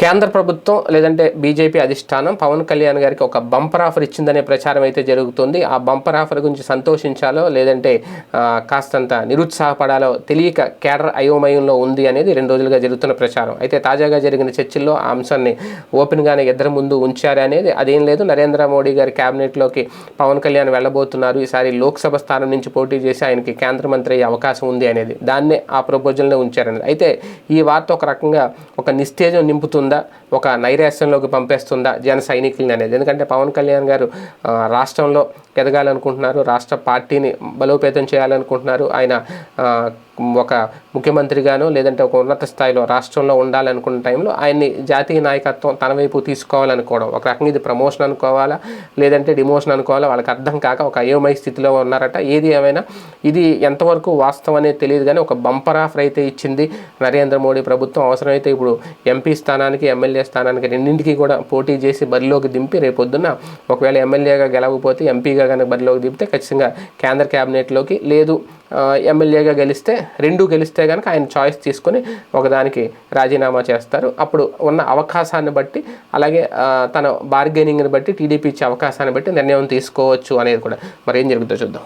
కేంద్ర ప్రభుత్వం లేదంటే బీజేపీ అధిష్టానం పవన్ కళ్యాణ్ గారికి ఒక బంపర్ ఆఫర్ ఇచ్చిందనే ప్రచారం అయితే జరుగుతుంది. ఆ బంపర్ ఆఫర్ గురించి సంతోషించాలో లేదంటే కాస్తంత నిరుత్సాహపడాలో తెలియక కేడర్ అయోమయంలో ఉంది అనేది రెండు రోజులుగా జరుగుతున్న ప్రచారం. అయితే తాజాగా జరిగిన చర్చల్లో ఆ అంశాన్ని ఓపెన్గానే ఇద్దరి ముందు ఉంచారు అనేది అదేం లేదు. నరేంద్ర మోడీ గారి క్యాబినెట్లోకి పవన్ కళ్యాణ్ వెళ్ళబోతున్నారు. ఈసారి లోక్సభ స్థానం నుంచి పోటీ చేసి ఆయనకి కేంద్ర మంత్రి అయ్యే అవకాశం ఉంది అనేది దాన్నే ఆ ప్రపోజల్నే ఉంచారనేది. అయితే ఈ వార్త ఒక రకంగా ఒక నిస్తేజం నింపుతుంది. ఒక నైరాశ్యంలోకి పంపేస్తుందా జన సైనికులని అనేది? ఎందుకంటే పవన్ కళ్యాణ్ గారు రాష్ట్రంలో ఎదగాలనుకుంటున్నారు రాష్ట్ర పార్టీని బలోపేతం చేయాలనుకుంటున్నారు. ఆయన ఒక ముఖ్యమంత్రిగానో లేదంటే ఒక ఉన్నత స్థాయిలో రాష్ట్రంలో ఉండాలనుకున్న టైంలో ఆయన్ని జాతీయ నాయకత్వం తన వైపు తీసుకోవాలనుకోవడం. ఒక రకంగా ఇది ప్రమోషన్ అనుకోవాలా? లేదంటే డిమోషన్ అనుకోవాలా? వాళ్ళకి అర్థం కాక ఒక అయోమయ స్థితిలో ఉన్నారట. ఏది ఏమైనా ఇది ఎంతవరకు వాస్తవం అనేది తెలియదు కానీ ఒక బంపర్ ఆఫర్ అయితే ఇచ్చింది నరేంద్ర మోడీ ప్రభుత్వం. అవసరమైతే ఇప్పుడు ఎంపీ స్థానానికి ఎమ్మెల్యే స్థానానికి రెండింటికి కూడా పోటీ చేసి బరిలోకి దింపి రేపొద్దున ఒకవేళ ఎమ్మెల్యేగా గెలవకపోతే ఎంపీగా కనుక బరిలోకి దింపితే ఖచ్చితంగా కేంద్ర క్యాబినెట్లోకి లేదు. ఎమ్మెల్యేగా గెలిస్తే రెండు గెలిస్తే కనుక ఆయన చాయిస్ తీసుకొని ఒకదానికి రాజీనామా చేస్తారు. అప్పుడు ఉన్న అవకాశాన్ని బట్టి అలాగే తన బార్గెనింగ్ని బట్టి టీడీపీ ఇచ్చే అవకాశాన్ని బట్టి నిర్ణయం తీసుకోవచ్చు అనేది కూడా. మరి ఏం జరుగుతుందో చూద్దాం.